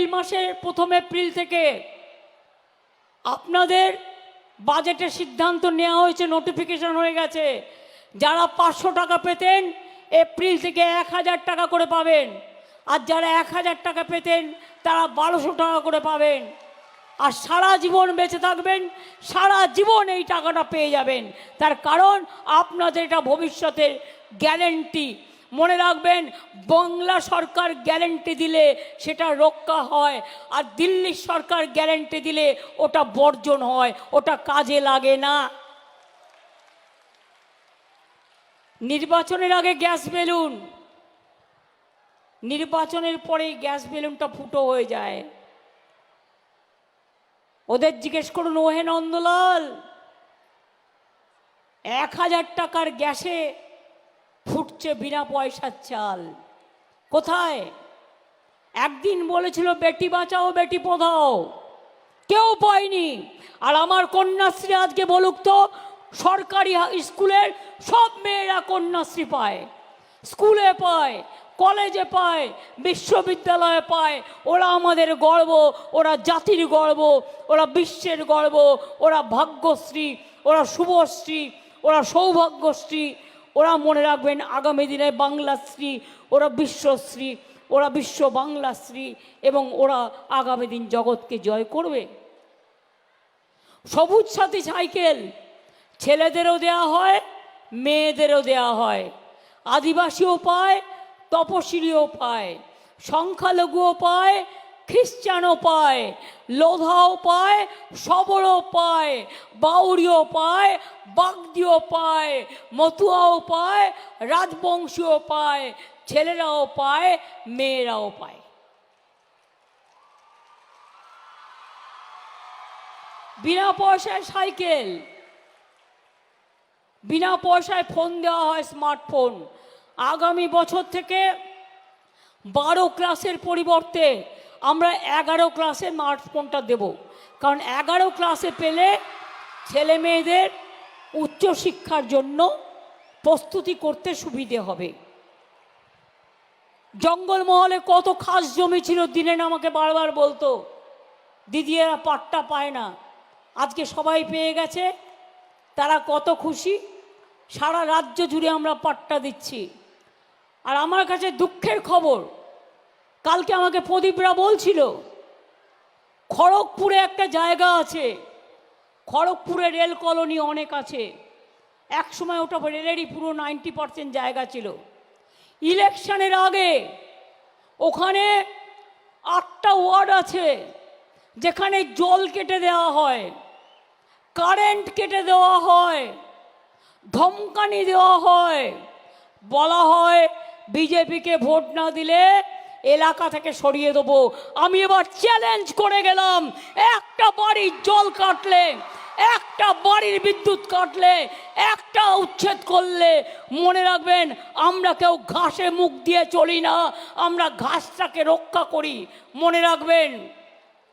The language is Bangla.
এপ্রিল মাসে প্রথম এপ্রিল থেকে আপনাদের বাজেটের সিদ্ধান্ত নেওয়া হয়েছে নোটিফিকেশন হয়ে গেছে। যারা পাঁচশো টাকা পেতেন, এপ্রিল থেকে এক হাজার টাকা করে পাবেন। আর যারা এক হাজার টাকা পেতেন, তারা বারোশো টাকা করে পাবেন। আর সারা জীবন বেঁচে থাকবেন, সারা জীবন এই টাকাটা পেয়ে যাবেন। তার কারণ, আপনাদের এটা ভবিষ্যতের গ্যারেন্টি মনে রাখবেন, বাংলা সরকার গ্যারেন্টি দিলে সেটা রক্ষা হয়, আর দিল্লির সরকার গ্যারেন্টি দিলে ওটা বর্জন হয়, ওটা কাজে লাগে না। নির্বাচনের আগে গ্যাস বেলুন। নির্বাচনের পরেই গ্যাস বেলুনটা ফুটো হয়ে যায়। ওদের জিজ্ঞেস করুন, ওহে নন্দলাল, এক হাজার টাকার গ্যাসে ফুটছে বিনা পয়সার চাল। কোথায়? একদিন বলেছিল, বেটি বাঁচাও, বেটি পধাও। কেউ পায়নি। আর আমার কন্যাশ্রী আজকে বলুক তো, সরকারি স্কুলের সব মেয়েরা কন্যাশ্রী পায়। স্কুলে পায়, কলেজে পায়, বিশ্ববিদ্যালয়ে পায়। ওরা আমাদের গর্ব, ওরা জাতির গর্ব, ওরা বিশ্বের গর্ব, ওরা ভাগ্যশ্রী, ওরা শুভশ্রী, ওরা সৌভাগ্যশ্রী। ওরা মনে রাখবেন আগামী দিনে বাংলাশ্রী ওরা বিশ্বশ্রী ওরা বিশ্ব বাংলাশ্রী এবং ওরা আগামী দিন জগৎকে জয় করবে। সবুজ সাথী সাইকেল, ছেলেদেরও দেয়া হয়, মেয়েদেরও দেয়া হয়। আদিবাসীও পায়, তপশিলীও পায়, সংখ্যালঘুও পায়, খ্রিস্টানও পায়। লোধাও পায়, সবরও পায় বাউরিও পায়, বাগদিও পায়, মতুয়াও পায় রাজবংশীও পায়, ছেলেরাও পায়, মেয়েরাও পায়। বিনা পয়সায় সাইকেল, বিনা পয়সায় ফোন দেওয়া হয় স্মার্টফোন। আগামী বছর থেকে বারো ক্লাসের পরিবর্তে আমরা এগারো ক্লাসে স্মার্টফোনটা দেব? কারণ এগারো ক্লাসে পেলে ছেলে মেয়েদের উচ্চশিক্ষার জন্য প্রস্তুতি করতে সুবিধে হবে। জঙ্গলমহলে কত খাস জমি ছিল, দিনেন আমাকে বারবার বলতো। দিদি এরা পাট্টা পায় না। আজকে সবাই পেয়ে গেছে, তারা কত খুশি। সারা রাজ্য জুড়ে আমরা পাট্টা দিচ্ছি। আর আমার কাছে দুঃখের খবর কালকে আমাকে প্রদীপরা বলছিল, খড়গপুরে একটা জায়গা আছে, খড়গপুরে রেল কলোনি অনেক আছে। এক সময় ওটা রেলেরই পুরো নাইনটি পার্সেন্ট জায়গা ছিল। ইলেকশনের আগে ওখানে আটটা ওয়ার্ড আছে, যেখানে জল কেটে দেওয়া হয়, কারেন্ট কেটে দেওয়া হয়, ধমকানি দেওয়া হয়, বলা হয় বিজেপিকে ভোট না দিলে এলাকা থেকে সরিয়ে দেবো। আমি এবার চ্যালেঞ্জ করে গেলাম, একটা বাড়ির জল কাটলে, একটা বাড়ির বিদ্যুৎ কাটলে, একটা উচ্ছেদ করলে। মনে রাখবেন, আমরা কেউ ঘাসে মুখ দিয়ে চলি না, আমরা ঘাসটাকে রক্ষা করি। মনে রাখবেন